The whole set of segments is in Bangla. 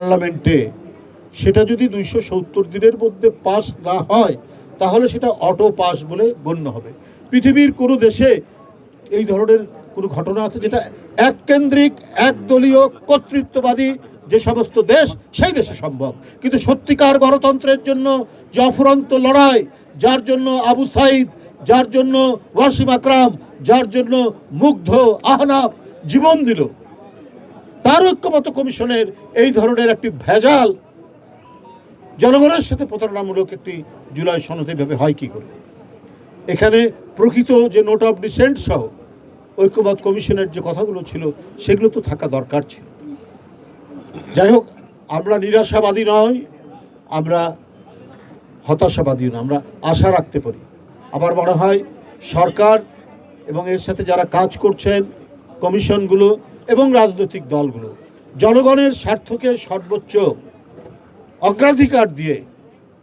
পার্লামেন্টে সেটা যদি দুইশো সত্তর দিনের মধ্যে পাস না হয়, তাহলে সেটা অটো পাস বলে গণ্য হবে। পৃথিবীর কোনো দেশে এই ধরনের কোনো ঘটনা আছে যেটা এককেন্দ্রিক, একদলীয়, কর্তৃত্ববাদী যে সমস্ত দেশ, সেই দেশে সম্ভব। কিন্তু সত্যিকার গণতন্ত্রের জন্য যে অফুরন্ত লড়াই, যার জন্য আবু সাইদ, যার জন্য ওয়াসিম আকরাম, যার জন্য মুগ্ধ, আহনাফ জীবন দিল তার ঐক্যমত কমিশনের এই ধরনের একটি ভেজাল জনগণের সাথে প্রতারণামূলক একটি জুলাই সনদে ভেবে হয় কি করে? এখানে প্রকৃত যে নোট অফ ডিসেন্ট সহ ঐক্যমত কমিশনের যে কথাগুলো ছিল, সেগুলো তো থাকা দরকার ছিল। যাই হোক, আমরা নিরাশাবাদী নয়, আমরা হতাশাবাদী না আমরা আশা রাখতে পারি। আবার মনে হয় সরকার এবং এর সাথে যারা কাজ করছেন, কমিশনগুলো এবং রাজনৈতিক দলগুলো। জনগণের স্বার্থকে সর্বোচ্চ অগ্রাধিকার দিয়ে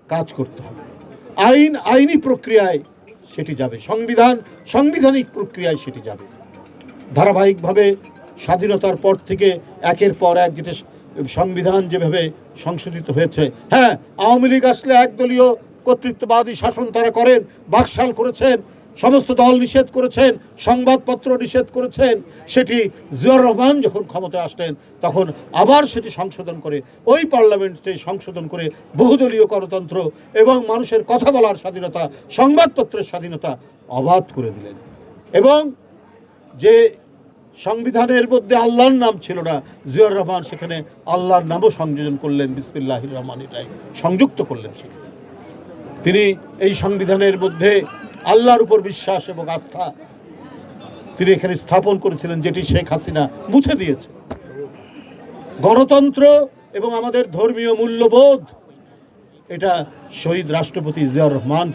কাজ করতে হবে। আইন, আইনি প্রক্রিয়ায় সেটি যাবে। সংবিধান, সাংবিধানিক প্রক্রিয়ায় সেটি যাবে। ধারাবাহিকভাবে স্বাধীনতার পর থেকে একের পর এক যেটা সংবিধান যেভাবে সংশোধিত হয়েছে হ্যাঁ আওয়ামী লীগ আসলে একদলীয় কর্তৃত্ববাদী শাসন তারা করেন, বাকশাল করেছেন সমস্ত দল নিষেধ করেছেন, সংবাদপত্র নিষেধ করেছেন, সেটি জিয়াউর রহমান যখন ক্ষমতায় আসলেন, তখন আবার সেটি সংশোধন করে, ওই পার্লামেন্টে সংশোধন করে বহুদলীয় গণতন্ত্র এবং মানুষের কথা বলার স্বাধীনতা, সংবাদপত্রের স্বাধীনতা অবাধ করে দিলেন। এবং যে সংবিধানের মধ্যে আল্লাহর নাম ছিল না, জিয়াউর রহমান সেখানে আল্লাহর নামও সংযোজন করলেন, বিসমিল্লাহির রহমান রাহিম, সংযুক্ত করলেন সেখানে। তিনি এই সংবিধানের মধ্যে আল্লাহর উপর বিশ্বাস এবং আস্থা তিনি এখানে স্থাপন করেছিলেন, যেটি শেখ হাসিনা মুছে দিয়েছে। গণতন্ত্র এবং আমাদের ধর্মীয় মূল্যবোধ, এটা শহীদ রাষ্ট্রপতি জিয়াউর রহমান